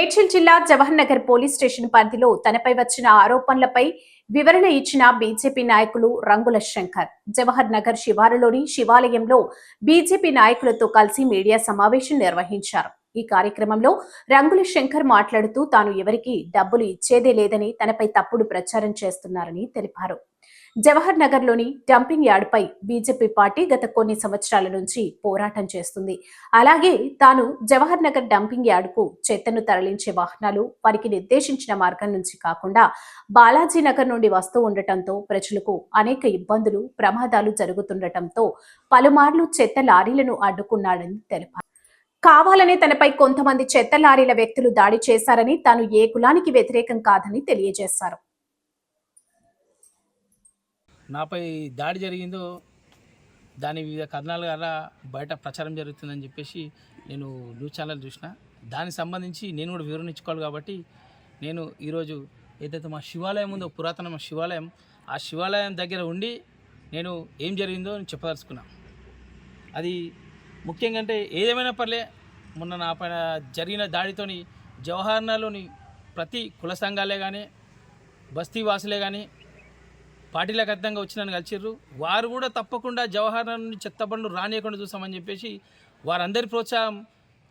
మేడ్చల్ జిల్లా Jawahar Nagar police station పరిధిలో తనపై వచ్చిన ఆరోపణలపై వివరణ ఇచ్చిన బీజేపీ నాయకులు రంగుల శంకర్. జవహర్ నగర్ శివారులోని శివాలయంలో బీజేపీ నాయకులతో కలిసి మీడియా సమావేశం నిర్వహించారు. ఈ కార్యక్రమంలో రంగుల శంకర్ మాట్లాడుతూ తాను ఎవరికీ డబ్బులు ఇచ్చేదే లేదని తనపై తప్పుడు ప్రచారం చేస్తున్నారని తెలిపారు. జవహర్ నగర్లోని డంపింగ్ యార్డుపై బీజేపీ పార్టీ గత కొన్ని సంవత్సరాల నుంచి పోరాటం చేస్తుంది. అలాగే తాను జవహర్ నగర్ డంపింగ్ యార్డుకు చెత్తను తరలించే వాహనాలు వారికి నిర్దేశించిన మార్గం నుంచి కాకుండా బాలాజీ నగర్ నుండి వస్తూ ఉండటంతో ప్రజలకు అనేక ఇబ్బందులు ప్రమాదాలు జరుగుతుండటంతో పలుమార్లు చెత్త లారీలను అడ్డుకున్నాడని తెలిపారు. కావాలనే తనపై కొంతమంది చెత్త లారీల వ్యక్తులు దాడి చేశారని తాను ఏ కులానికి వ్యతిరేకం కాదని తెలియజేశారు. నాపై దాడి జరిగిందో దాని వివిధ కథనాల ద్వారా బయట ప్రచారం జరుగుతుందని చెప్పేసి నేను న్యూస్ ఛానల్ చూసిన. దానికి సంబంధించి నేను కూడా వివరణ ఇచ్చుకోవాలి కాబట్టి నేను ఈరోజు ఏదైతే మా శివాలయం ఉందో పురాతన మా శివాలయం ఆ శివాలయం దగ్గర ఉండి నేను ఏం జరిగిందో చెప్పదలుచుకున్నాను అది ముఖ్యంగా అంటే ఏదేమైనా పర్లే మొన్న నా పైన జరిగిన దాడితోని జవహర్లాల్లోని ప్రతి కుల సంఘాలే కానీ బస్తీ వాసులే కానీ పార్టీలకు అర్థంగా వచ్చి నన్ను కలిసిర్రు. వారు కూడా తప్పకుండా జవహర్ నుండి చెత్త బండ్లు రానియకుండా చూసామని చెప్పేసి వారందరి ప్రోత్సాహం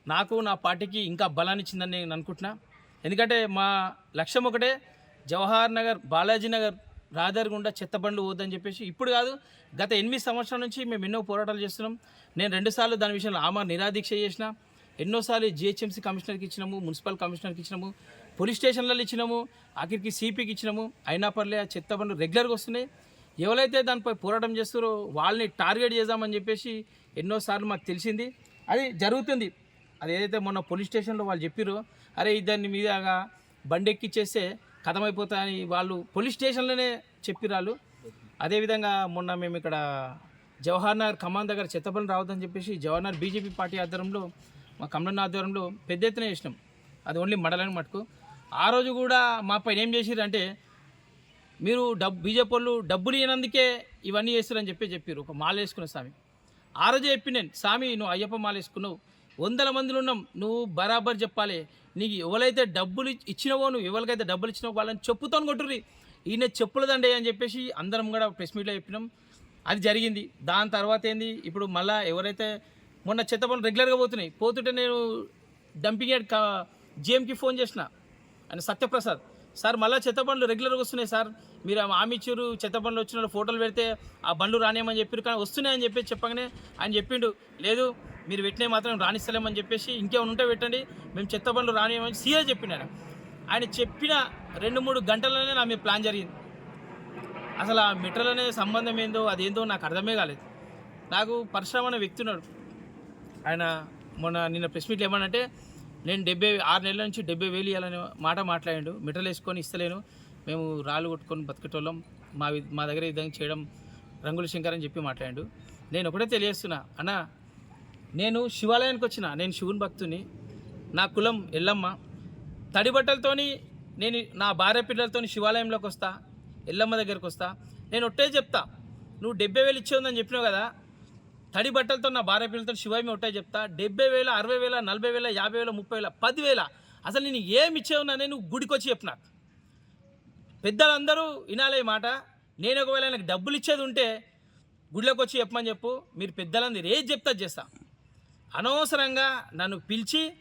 నాకు నా పార్టీకి ఇంకా బలాన్ని ఇచ్చిందని నేను అనుకుంటున్నా. ఎందుకంటే మా లక్ష్యం ఒకటే జవహర్ నగర్ బాలాజీ నగర్ రహదారి గుండా చెత్త బండ్లు పోద్దని చెప్పేసి ఇప్పుడు కాదు గత ఎనిమిది సంవత్సరాల నుంచి మేము ఎన్నో పోరాటాలు చేస్తున్నాం. నేను రెండుసార్లు దాని విషయంలో ఆమా నిరాదీక్ష చేసిన ఎన్నోసార్లు జిహెచ్ఎంసీ కమిషనర్కి ఇచ్చినాము మున్సిపల్ కమిషనర్కి ఇచ్చినాము పోలీస్ స్టేషన్లలో ఇచ్చినాము ఆఖరికి సిపికి ఇచ్చినాము. అయినా పర్లే ఆ చెత్త బండ్లు రెగ్యులర్గా వస్తున్నాయి. ఎవరైతే దానిపై పోరాటం చేస్తారో వాళ్ళని టార్గెట్ చేద్దామని చెప్పేసి ఎన్నోసార్లు మాకు తెలిసింది. అది జరుగుతుంది. అది ఏదైతే మొన్న పోలీస్ స్టేషన్లో వాళ్ళు చెప్పారో అరే దాన్ని మీదగా బండి ఎక్కిచ్చేస్తే కథమైపోతాయని వాళ్ళు పోలీస్ స్టేషన్లోనే చెప్పిరాలు అదేవిధంగా మొన్న మేము ఇక్కడ జవహర్ నగర్ ఖమ్మం దగ్గర చెత్తపల్లి రావద్దని చెప్పేసి జవహర్ నగర్ బీజేపీ పార్టీ ఆధ్వర్యంలో మా కమలన్న ఆధ్వర్యంలో పెద్ద ఎత్తున చేసినాం. అది ఓన్లీ మడలని మటుకు. ఆ రోజు కూడా మా పైన ఏం చేసిరు అంటే మీరు డబ్ బీజేపీ వాళ్ళు డబ్బులు ఇవ్వనందుకే ఇవన్నీ చేస్తారని చెప్పి చెప్పారు ఒక మాల వేసుకున్న స్వామి. ఆ రోజే చెప్పి నేను స్వామి నువ్వు అయ్యప్ప మాల వేసుకున్నావు. వందల మందిలో ఉన్నాం. నువ్వు బరాబర్ చెప్పాలి. నీకు ఎవరైతే డబ్బులు ఇచ్చినవో నువ్వు ఎవరికైతే డబ్బులు ఇచ్చినావో వాళ్ళని చెప్పుతోని కొట్టుర్రి. ఈయన చెప్పులదండే అని చెప్పేసి అందరం కూడా ప్రెస్ మీట్లో చెప్పినాం. అది జరిగింది. దాని తర్వాత ఏంది? ఇప్పుడు మళ్ళీ ఎవరైతే మొన్న చెత్త పనులు రెగ్యులర్గా పోతున్నాయి. పోతుంటే నేను డంపింగ్ యార్డ్ జిఎంకి ఫోన్ చేసిన. అని సత్యప్రసాద్ సార్ మళ్ళీ చెత్త బండ్లు రెగ్యులర్గా వస్తున్నాయి సార్. మీరు ఆమె ఇచ్చారు చెత్త బండ్లు వచ్చిన ఫోటోలు పెడితే ఆ బండ్లు రానేమని చెప్పారు కానీ వస్తున్నాయని చెప్పి చెప్పగానే ఆయన చెప్పిండు లేదు మీరు పెట్టినవి మాత్రం రాణిస్తలేమని చెప్పేసి ఇంకేమైనా ఉంటే పెట్టండి. మేము చెత్త బండ్లు రానియమని సీఏ చెప్పిండు ఆయన. ఆయన చెప్పిన రెండు మూడు గంటలనే నా మీద ప్లాన్ జరిగింది. అసలు ఆ మెట్రల్ అనే సంబంధం ఏందో అదేందో నాకు అర్థమే కాలేదు. నాకు పరశురామ్ అనే వ్యక్తి ఉన్నాడు. ఆయన మొన్న నిన్న ప్రెస్ మీట్లు ఏమనంటే నేను డెబ్బై ఆరు నెలల నుంచి డెబ్బై వేలు ఇవ్వాలనే మాట మాట్లాడాడు. మెటల్ వేసుకొని ఇస్తలేను. మేము రాళ్ళు కొట్టుకొని బతికేటోళ్ళం. మా మా దగ్గర విధంగా చేయడం రంగుల శంకర్ అని చెప్పి మాట్లాడాడు. నేను ఒకటే తెలియజేస్తున్నా అన్న నేను శివాలయానికి వచ్చిన నేను శివుని భక్తుని నా కులం ఎల్లమ్మ తడి బట్టలతోని నేను నా భార్య పిల్లలతోని శివాలయంలోకి వస్తా ఎల్లమ్మ దగ్గరికి వస్తా. నేను ఒట్టే చెప్తా నువ్వు డెబ్బై వేలు ఇచ్చేందని చెప్పినావు కదా తడి బట్టలతో నా భార్య పిల్లలతో శివామి ఒట్టే చెప్తా. డెబ్బై వేల అరవై వేల నలభై వేల యాభై వేల ముప్పై వేల పదివేల అసలు నేను ఏమి ఇచ్చేవున్నానే నేను గుడికి వచ్చి చెప్పినా. పెద్దలందరూ వినాలే మాట. నేను ఒకవేళ ఆయనకు డబ్బులు ఇచ్చేది ఉంటే గుడిలోకి వచ్చి చెప్పమని చెప్పు. మీరు పెద్దలందరూ ఏది చెప్తా చేస్తా. అనవసరంగా నన్ను పిలిచి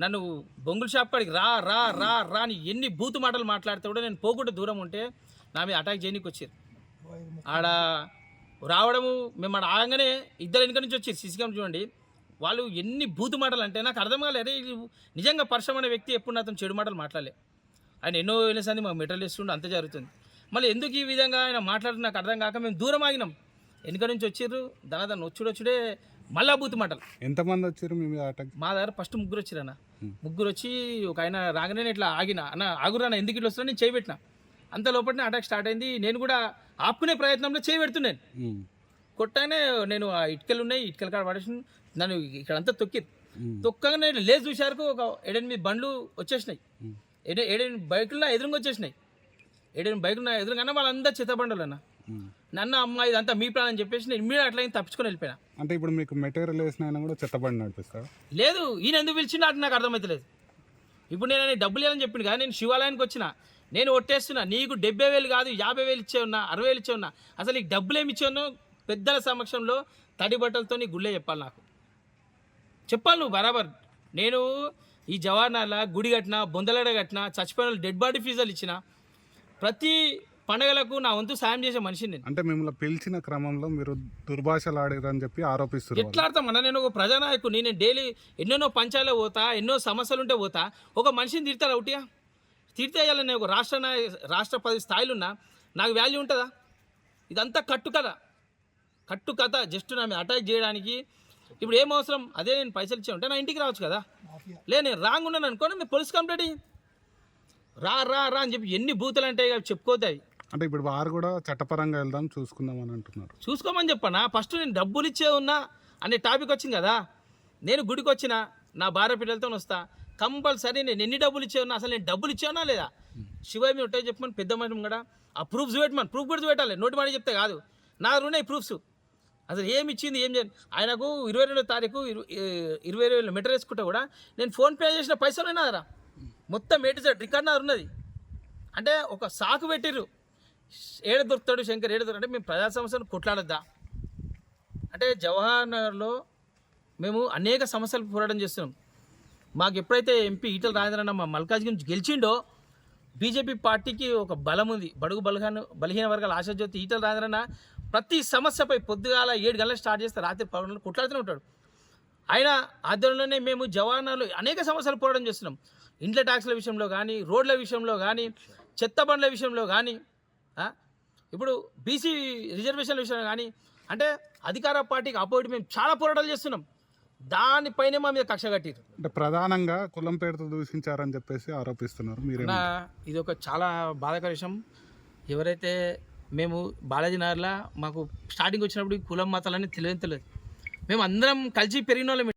నన్ను బొంగుల షాప్ కాడికి రా రా రా రా అని ఎన్ని బూతు మాటలు మాట్లాడితే కూడా నేను పోకుండా దూరం ఉంటే నా మీద అటాక్ చేయనీకి వచ్చారు. ఆడ రావడము మేము ఆడ ఆగంగానే ఇద్దరు వెనుక నుంచి వచ్చారు సీసీ కెమెరా చూడండి. వాళ్ళు ఎన్ని బూతు మాటలు అంటే నాకు అర్థం కాలేదు నిజంగా పరిశ్రమ అనే వ్యక్తి ఎప్పుడు నాతో చెడు మాటలు మాట్లాడలే. ఆయన ఎన్నో వెళ్ళేసరికి మాకు మెటల్ ఇస్తుండే అంత జరుగుతుంది. మళ్ళీ ఎందుకు ఈ విధంగా ఆయన మాట్లాడిన నాకు అర్థం కాక మేము దూరం ఆగినాం. వెనుక నుంచి వచ్చారు దాని దాన్ని వచ్చుడొచ్చుడే మళ్ళా బూతు మాటలు ఎంతమంది వచ్చారు మీ మీద అటాక్ మా దగ్గర ఫస్ట్ ముగ్గురు వచ్చిరన్న ముగ్గురు వచ్చి ఒక ఆయన రాగానే నేను ఇట్లా ఆగిన అన్న ఆగురాన్న ఎందుకు ఇట్లా వస్తున్నా నేను చేయబెట్టిన. అంత లోపలనే అటాక్ స్టార్ట్ అయింది. నేను కూడా ఆపుకునే ప్రయత్నంలో చేయబెడుతున్నాను ఉమ్. కొట్టానే నేను ఆ ఇటుకలు ఉన్నాయి ఇటుకల కాడ పడేసి నన్ను ఇక్కడంతా తొక్కి ఉమ్. తొక్కగానే లేచి చూశారు ఒక ఏడెనిమిది బండ్లు వచ్చేసినాయి. ఏడెనిమిది బైకులు నా ఎదురుగా వచ్చేసినాయి. ఏడెనిమిది బైకులు నా ఎదురుగా వాళ్ళందరూ చెత్త బండ్లు అన్న. నన్ను అమ్మ ఇదంతా మీ ప్లాన్ అని చెప్పేసి నేను ఇమ్మీడియట్ అట్లా తప్పించుకొని వెళ్ళిపోయినా. అంటే ఇప్పుడు మీకు మెటీరియల్ వేసిన ఆయన కూడా చెత్తబండి నడిపిస్తారా లేదు ఈయన ఎందుకు పిలిచిండు అంటే నాకు అర్థమవుతలేదు ఇప్పుడు నేను డబ్బులు ఇవ్వాలని చెప్పింది కదా నేను శివాలయానికి వచ్చిన నేను ఒట్టేస్తున్నా నీకు డెబ్బై వేలు కాదు యాభై వేలు ఇచ్చే ఉన్నా అరవై వేలు ఇచ్చే ఉన్నా అసలు నీకు డబ్బులు ఏమి ఇచ్చే ఉన్నావు పెద్దల సమక్షంలో తడి బట్టలతో నీ గుళ్ళే చెప్పాలి నాకు. చెప్పాలి నువ్వు బరాబర్. నేను ఈ జవాహర్లాల గుడి కట్టిన బొందలడ కట్టిన చచ్చిపోయిన డెడ్ బాడీ ఫీజులు ఇచ్చిన ప్రతి పండగలకు నా వంతు సాయం చేసే మనిషిని నేను. అంటే మిమ్మల్ని పిలిచిన క్రమంలో మీరు దుర్భాషలు ఆడారని చెప్పి ఆరోపిస్తున్నారు. ఎట్లా ఆడతామన్నా నేను ఒక ప్రజానాయకుని నేను డైలీ ఎన్నెన్నో పంచాయలో పోతా ఎన్నో సమస్యలు ఉంటే పోతా. ఒక మనిషిని తిడతారు ఒకటిగా తిడితే నేను ఒక రాష్ట్ర నాయ రాష్ట్ర పది స్థాయిలు ఉన్నా నాకు వాల్యూ ఉంటుందా? ఇదంతా కట్టు కథ. కట్టు కథ. జస్ట్ నా మీద అటాక్ చేయడానికి ఇప్పుడు ఏం అవసరం? అదే నేను పైసలు ఇచ్చా ఉంటే నా ఇంటికి రావచ్చు కదా. లే నేను రాంగ్ ఉన్నాను అనుకోండి మీరు పోలీస్ కంప్లైంట్. రా రా రా అని చెప్పి ఎన్ని బూతులు అంటే చెప్పుకోతాయి అంటే ఇప్పుడు వారు కూడా చట్టపరంగా వెళ్దాం చూసుకుందాం అని అంటున్నారు. చూసుకోమని చెప్పనా? ఫస్ట్ నేను డబ్బులు ఇచ్చే ఉన్నా అనే టాపిక్ వచ్చింది కదా. నేను గుడికి వచ్చిన నా భార్య పిల్లలతో వస్తా. కంపల్సరీ నేను ఎన్ని డబ్బులు ఇచ్చే ఉన్నా అసలు నేను డబ్బులు ఇచ్చేవనా లేదా? శివయ్య మీరు ఉంటాయి చెప్పమని పెద్ద మనిషి కూడా ఆ ప్రూఫ్స్ పెట్టమని ప్రూఫ్ కూడా పెట్టాలి నోటి మాట చెప్తే కాదు. నా ఉన్నాయి ప్రూఫ్స్ అసలు ఏమి ఇచ్చింది ఏం చేయండి ఆయనకు ఇరవై రెండో తారీఖు ఇరు- ఇరవై వేలు మీటర్ వేసుకుంటే కూడా నేను ఫోన్పే చేసిన పైసలు ఉన్నారా మొత్తం ఏటి సార్ రికార్డ్ ఉన్నది. అంటే ఒక సాకు పెట్టిర్రు. ఏడ దొరుకుతాడు శంకర్ ఏడ దొరుకుతాడు అంటే మేము ప్రజా సమస్యలు కొట్లాడద్దా? అంటే జవహర్ నగర్లో మేము అనేక సమస్యలు పోరాటం చేస్తున్నాం. మాకు ఎప్పుడైతే ఎంపీ ఈటల రాజేంద్రన్న మా మల్కాజ్ గురించి గెలిచిండో బీజేపీ పార్టీకి ఒక బలం ఉంది. బడుగు బలహీన బలహీన వర్గాల ఆశాజ్యోతి ఈటల రాజేంద్రన్న ప్రతి సమస్యపై పొద్దుగాల ఏడు గంటలకు స్టార్ట్ చేస్తే రాత్రి పదకొండు కొట్లాడుతూనే ఉంటాడు. ఆయన ఆధ్వర్యంలోనే మేము జవానాలు అనేక సమస్యలు పోరాటం చేస్తున్నాం. ఇండ్ల ట్యాక్స్ల విషయంలో కానీ రోడ్ల విషయంలో కానీ చెత్త బండ్ల విషయంలో కానీ ఇప్పుడు బీసీ రిజర్వేషన్ల విషయంలో కానీ అంటే అధికార పార్టీకి అపోజిట్ మేము చాలా పోరాటాలు చేస్తున్నాం. దానిపైనే మా మీద కక్ష కట్టిరు అంటే ప్రధానంగా కులం పేరుతో దూషించారని చెప్పేసి ఆరోపిస్తున్నారు. మీరే ఇది ఒక చాలా బాధాకర విషయం. ఎవరైతే మేము బాలాజీ నగర్లో మాకు స్టార్టింగ్ వచ్చినప్పుడు కులం మతాలని తెలియదు తెలియదు. మేము అందరం కలిసి పెరిగిన వాళ్ళం.